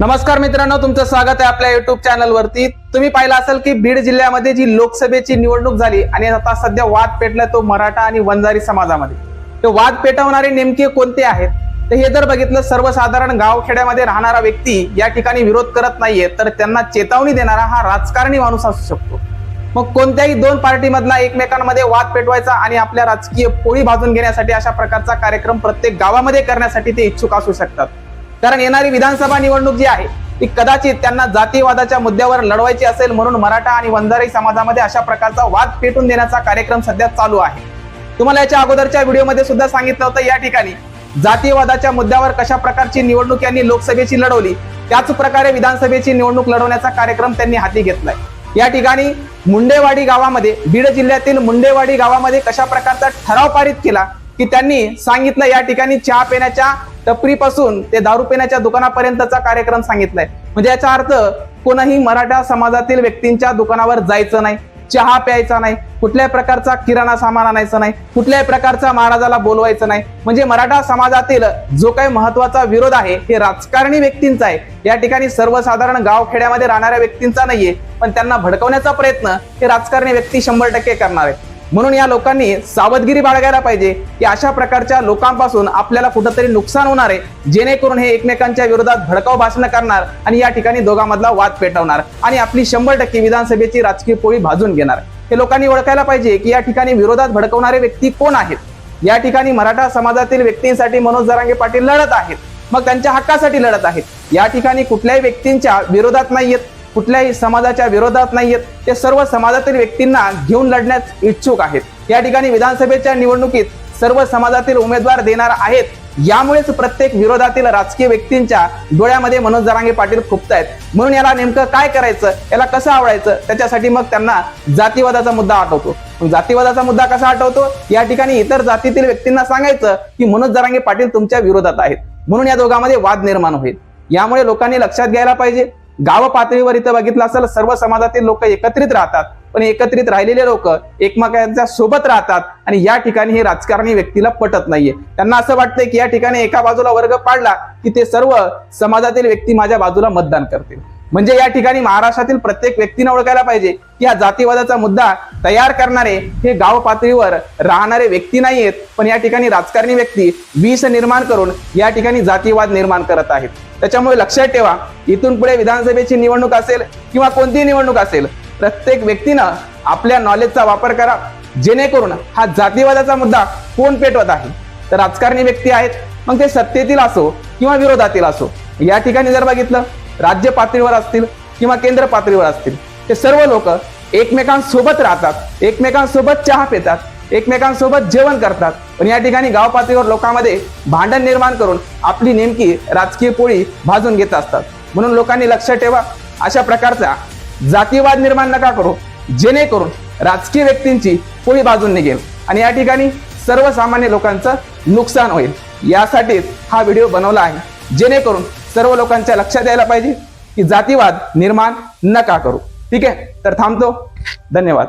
नमस्कार मित्रांनो तुमचं स्वागत आहे आपल्या युट्यूब चॅनलवरती तुम्ही पाहिलं असेल की बीड जिल्ह्यामध्ये जी लोकसभेची निवडणूक झाली आणि आता सध्या वाद पेटला तो मराठा आणि वंजारी समाजामध्ये. ते वाद पेटवणारे नेमके कोणते आहेत? तर हे जर बघितलं सर्वसाधारण गावखेड्यामध्ये राहणारा व्यक्ती या ठिकाणी विरोध करत नाहीये तर त्यांना चेतावणी देणारा हा राजकारणी माणूस असू शकतो. मग कोणत्याही दोन पार्टीमधला एकमेकांमध्ये वाद पेटवायचा आणि आपल्या राजकीय पोळी भाजून घेण्यासाठी अशा प्रकारचा कार्यक्रम प्रत्येक गावामध्ये करण्यासाठी ते इच्छुक असू शकतात. कारण येणारी विधानसभा निवडणूक जी आहे ती कदाचित त्यांना जातीवादाच्या मुद्द्यावर लढवायची असेल म्हणून मराठा आणि वंजारी समाजामध्ये अशा प्रकारचा वाद पेटून देण्याचा कार्यक्रम सध्या चालू आहे. तुम्हाला याच्या अगोदरच्या व्हिडिओमध्ये सुद्धा सांगितलं होतं या ठिकाणी जातीवादाच्या मुद्द्यावर कशा प्रकारची निवडणूक यांनी लोकसभेची लढवली त्याच प्रकारे विधानसभेची निवडणूक लढवण्याचा कार्यक्रम त्यांनी हाती घेतलाय. या ठिकाणी मुंडेवाडी गावामध्ये बीड जिल्ह्यातील मुंडेवाडी गावामध्ये कशा प्रकारचा ठराव पारित केला की त्यांनी सांगितलं या ठिकाणी चहा पिण्याच्या टपरीपासून ते दारू पिण्याच्या दुकानापर्यंतचा कार्यक्रम सांगितलाय. म्हणजे याचा अर्थ कोणीही मराठा समाजातील व्यक्तींच्या दुकानावर जायचं नाही चहा प्यायचा नाही कुठल्याही प्रकारचा किराणा सामान आणायचं नाही कुठल्याही प्रकारचा महाराजाला बोलवायचं नाही. म्हणजे मराठा समाजातील जो काही महत्त्वाचा विरोध आहे हे राजकारणी व्यक्तींचा आहे. या ठिकाणी सर्वसाधारण गावखेड्यामध्ये राहणाऱ्या व्यक्तींचा नाहीये पण त्यांना भडकवण्याचा प्रयत्न हे राजकारणी व्यक्ती शंभर टक्के करणार आहेत. म्हणून या लोकांनी सावधगिरी बाळगायला पाहिजे की अशा प्रकारच्या लोकांपासून आपल्याला कुठंतरी नुकसान होणार आहे जेणेकरून हे एकमेकांच्या विरोधात भडकाव भाषण करणार आणि या ठिकाणी दोघांमधला वाद पेटवणार आणि आपली शंभर टक्के विधानसभेची राजकीय पोळी भाजून घेणार. हे लोकांनी ओळखायला पाहिजे की या ठिकाणी विरोधात भडकवणारे व्यक्ती कोण आहेत? या ठिकाणी मराठा समाजातील व्यक्तींसाठी मनोज जरांगे पाटील लढत आहेत. मग त्यांच्या हक्कासाठी लढत आहेत. या ठिकाणी कुठल्याही व्यक्तींच्या विरोधात नाही येत कुठल्याही समाजाच्या विरोधात नाहीयेत. ते सर्व समाजातील व्यक्तींना घेऊन लढण्यास इच्छुक आहेत. या ठिकाणी विधानसभेच्या निवडणुकीत सर्व समाजातील उमेदवार देणार आहेत. यामुळेच प्रत्येक विरोधातील राजकीय व्यक्तींच्या डोळ्यामध्ये मनोज जरांगे पाटील खुपतायत. म्हणून याला नेमकं काय करायचं? याला कसं आवडायचं? त्याच्यासाठी मग त्यांना जातीवादाचा मुद्दा आठवतो. जातीवादाचा मुद्दा कसा आठवतो? या ठिकाणी इतर जातीतील व्यक्तींना सांगायचं की मनोज जरांगे पाटील तुमच्या विरोधात आहेत. म्हणून या दोघांमध्ये वाद निर्माण होईल. यामुळे लोकांनी लक्षात घ्यायला पाहिजे गाव पातळीवर इथं बघितलं असेल सर्व समाजातील लोक एकत्रित राहतात. पण एकत्रित राहिलेले लोक एकमेकांच्या सोबत राहतात आणि या ठिकाणी हे राजकारणी व्यक्तीला पटत नाहीये. त्यांना असं वाटतंय की या ठिकाणी एका बाजूला वर्ग पाडला की ते सर्व समाजातील व्यक्ती माझ्या बाजूला मतदान करतील. म्हणजे या ठिकाणी महाराष्ट्रातील प्रत्येक व्यक्तीने ओळखायला पाहिजे की हा जातीवादाचा मुद्दा तयार करणारे हे गाव पातळीवर राहणारे व्यक्ती नाही आहेत पण या ठिकाणी राजकारणी व्यक्ती विष निर्माण करून या ठिकाणी जातीवाद निर्माण करत आहेत. त्याच्यामुळे लक्षात ठेवा इथून पुढे विधानसभेची निवडणूक असेल किंवा कोणतीही निवडणूक असेल प्रत्येक व्यक्तीनं आपल्या नॉलेजचा वापर करा जेणेकरून हा जातीवादाचा मुद्दा कोण पेटवत आहे? तर राजकारणी व्यक्ती आहेत मग ते सत्तेतील असो किंवा विरोधातील असो. या ठिकाणी जर बघितलं राज्य पातळीवर असतील किंवा केंद्र पातळीवर असतील ते सर्व लोक एकमेकांसोबत राहतात एकमेकांसोबत चहा पितात एकमेकांसोबत जेवण करतात. पण या ठिकाणी गाव पातळीवर लोकांमध्ये भांडण निर्माण करून आपली नेमकी राजकीय पोळी भाजून घेत असतात. म्हणून लोकांनी लक्ष ठेवा. अशा प्रकारचा जातीवाद निर्माण नका करू. जेणेकरून राजकीय व्यक्तींची पोळी बाजून निघेल आणि या ठिकाणी सर्वसामान्य लोकांचं नुकसान होईल. यासाठीच हा व्हिडिओ बनवला आहे. जेणेकरून सर्व लोकांच्या लक्षात यायला पाहिजे की जातीवाद निर्माण नका करू. ठीक आहे? तर थांबतो. धन्यवाद.